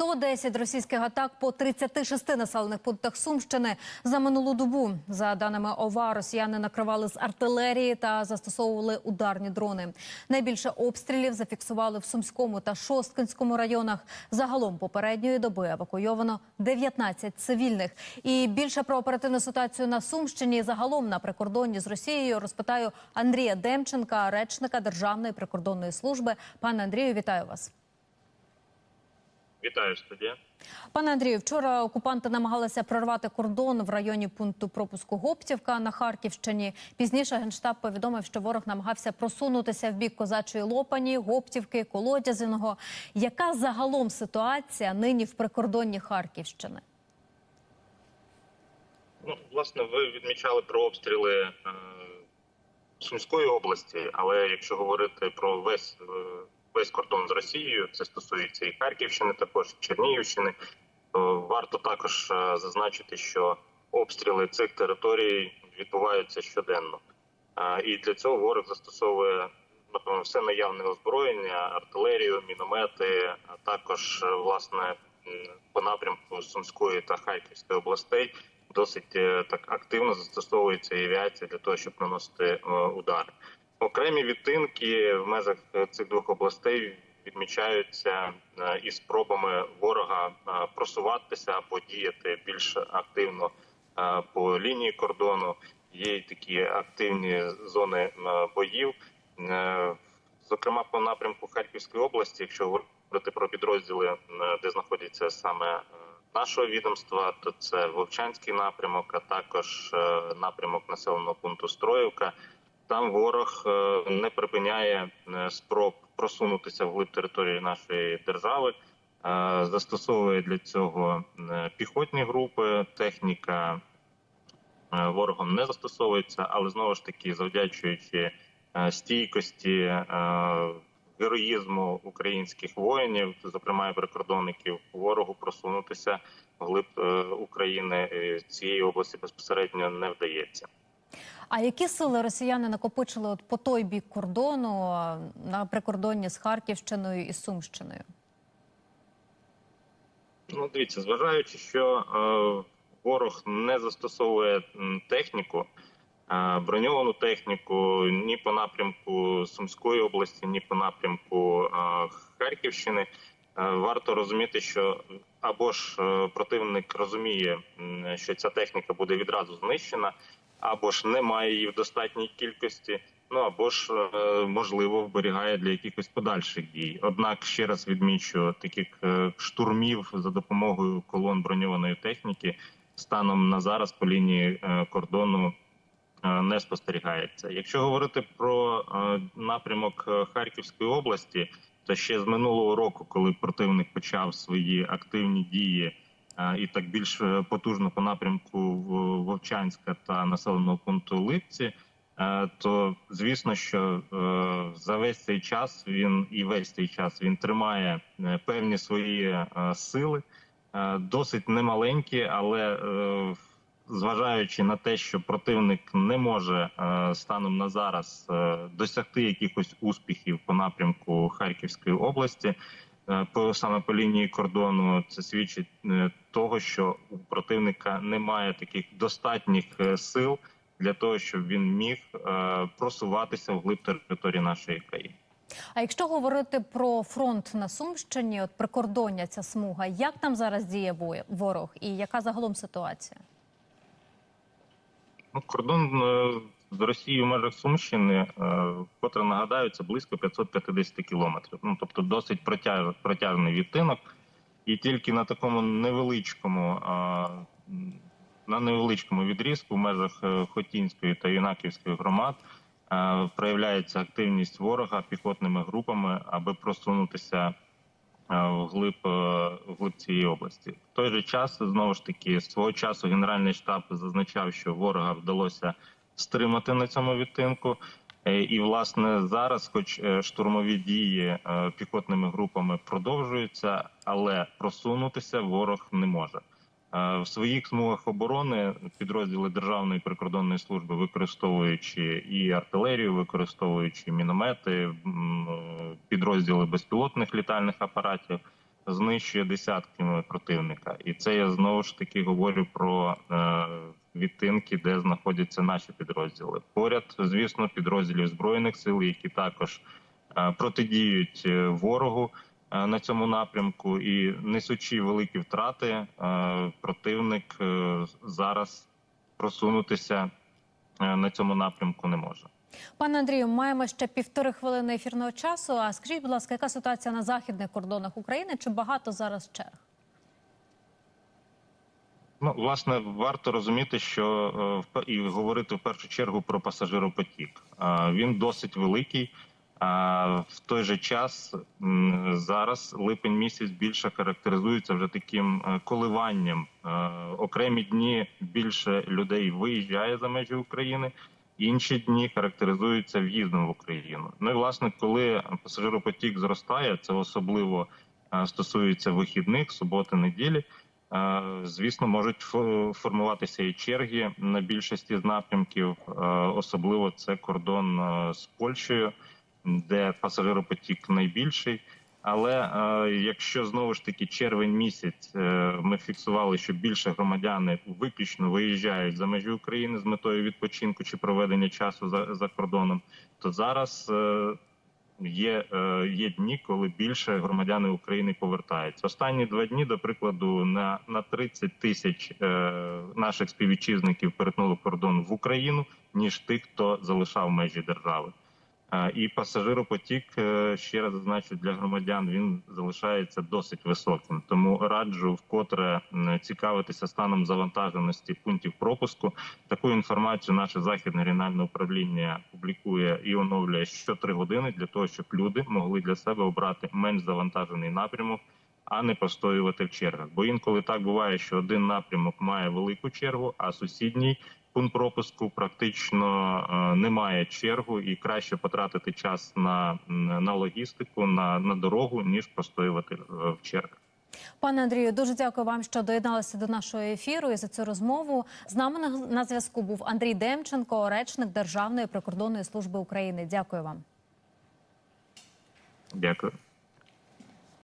110 російських атак по 36 населених пунктах Сумщини за минулу добу. За даними ОВА, росіяни накривали з артилерії та застосовували ударні дрони. Найбільше обстрілів зафіксували в Сумському та Шосткинському районах. Загалом попередньої доби евакуйовано 19 цивільних. І більше про оперативну ситуацію на Сумщині загалом на прикордонні з Росією розпитаю Андрія Демченка, речника Державної прикордонної служби. Пане Андрію, вітаю вас. Вітаю студія. Пане Андрію, вчора окупанти намагалися прорвати кордон в районі пункту пропуску Гоптівка на Харківщині. Пізніше генштаб повідомив, що ворог намагався просунутися в бік козачої Лопані, Гоптівки, Колодязиного. Яка загалом ситуація нині в прикордонні Харківщини? Ну, власне, ви відмічали про обстріли е, Сумської області, але якщо говорити про весь е, весь кордон з Росією, це стосується і Харківщини, також Чернігівщини, варто також е, зазначити, що обстріли цих територій відбуваються щоденно. Е, і для цього ворог застосовує все наявне озброєння, артилерію, міномети, а також е, власне по напрямку Сумської та Харківської областей досить так активно застосовується і авіація для того, щоб наносити удари. Окремі відтинки в межах е, цих двох областей відмічаються е, і спробами ворога е, просуватися або діяти більш активно по лінії кордону. Є й такі активні зони боїв. Зокрема, по напрямку Харківської області, якщо говорити про підрозділи, де знаходяться саме нашого відомства, то це Вовчанський напрямок, а також напрямок населеного пункту Строївка. Там ворог е, не припиняє е, спроб просунутися вглиб території нашої держави, е, застосовує для цього піхотні групи, техніка ворогом не застосовується, але знову ж таки, завдячуючи стійкості, героїзму українських воїнів, зокрема прикордонників, ворогу просунутися вглиб України цієї області безпосередньо не вдається. А які сили росіяни накопичили от по той бік кордону на прикордонні з Харківщиною і Сумщиною? Ну, дивіться, зважаючи, що е, ворог не застосовує техніку, е, броньовану техніку ні по напрямку Сумської області, ні по напрямку е, Харківщини, е, варто розуміти, що або ж е, противник розуміє, що ця техніка буде відразу знищена, або ж немає її в достатній кількості. Ну або ж е, можливо вберігає для якихось подальших дій. Однак ще раз відмічу таких е, штурмів за допомогою колон броньованої техніки станом на зараз по лінії е, кордону не спостерігається. Якщо говорити про напрямок Харківської області, то ще з минулого року, коли противник почав свої активні дії. Е, І так більш е, потужно по напрямку Вовчанська та населеного пункту Липці, Е, то звісно, що за весь цей час він і весь цей час він тримає певні свої сили, досить немаленькі, але зважаючи на те, що противник не може станом на зараз досягти якихось успіхів по напрямку Харківської області. Е, По саме по лінії кордону це свідчить е, того, що у противника немає таких достатніх е, сил для того, щоб він міг просуватися вглиб території нашої країни. А якщо говорити про фронт на Сумщині, от прикордоння ця смуга, як там зараз діє ворог і яка загалом ситуація? Ну, кордон з Росією в межах Сумщини, е, котре нагадаю, це близько 550 кілометрів. Ну тобто досить протяж, протяжний відтинок, і тільки на такому невеличкому. На невеличкому відрізку в межах е, Хотінської та Юнаківської громад е, проявляється активність ворога піхотними групами, аби просунутися вглиб, вглиб цієї області. В той же час знову ж таки свого часу Генеральний штаб зазначав, що ворога вдалося стримати на цьому відтинку. Е, І власне зараз, хоч е, штурмові дії е, піхотними групами продовжуються, але просунутися ворог не може. В своїх смугах оборони підрозділи Державної прикордонної служби, використовуючи і артилерію, використовуючи міномети, підрозділи безпілотних літальних апаратів, знищує десятками противника. І це я знову ж таки говорю про відтинки, де знаходяться наші підрозділи. Поряд, звісно, підрозділів збройних сил, які також е, протидіють е, ворогу е, на цьому напрямку, і несучи великі втрати, противник зараз просунутися на цьому напрямку не може. Пане Андрію, маємо ще півтори хвилини ефірного часу. А скажіть, будь ласка, яка ситуація на західних кордонах України? Чи багато зараз черг? Ну, власне, варто розуміти, що е, і говорити в першу чергу про пасажиропотік. Е, Він досить великий. А в той же час зараз липень місяць більше характеризується вже таким е, коливанням. Е, Окремі дні більше людей виїжджає за межі України, інші дні характеризуються в'їздом в Україну. Ну і власне, коли пасажиропотік зростає, це особливо е, стосується вихідних, суботи, неділі. Е, Звісно, можуть формуватися і черги на більшості з напрямків, Е, особливо це кордон е, з Польщею, де пасажиропотік найбільший. Але якщо знову ж таки червень місяць ми фіксували, що більше громадяни виключно виїжджають за межі України з метою відпочинку чи проведення часу за, за кордоном, то зараз є, е, є дні, коли більше громадяни України повертаються. Останні два дні, до прикладу, на, на 30 тисяч е, наших співвітчизників перетнули кордон в Україну, ніж тих, хто залишав межі держави. І пасажиропотік, е, ще раз зазначу, для громадян він залишається досить високим. Тому раджу вкотре цікавитися станом завантаженості пунктів пропуску. Таку інформацію наше західне регіональне управління публікує і оновлює що три години для того, щоб люди могли для себе обрати менш завантажений напрямок, а не постоювати в чергах. Бо інколи так буває, що один напрямок має велику чергу, а сусідній пункт пропуску практично е, немає чергу, і краще потратити час на, на логістику, на, на дорогу, ніж постоювати е, в чергах. Пане Андрію, дуже дякую вам, що доєдналися до нашого ефіру і за цю розмову. З нами на, на зв'язку був Андрій Демченко, речник Державної прикордонної служби України. Дякую вам. Дякую.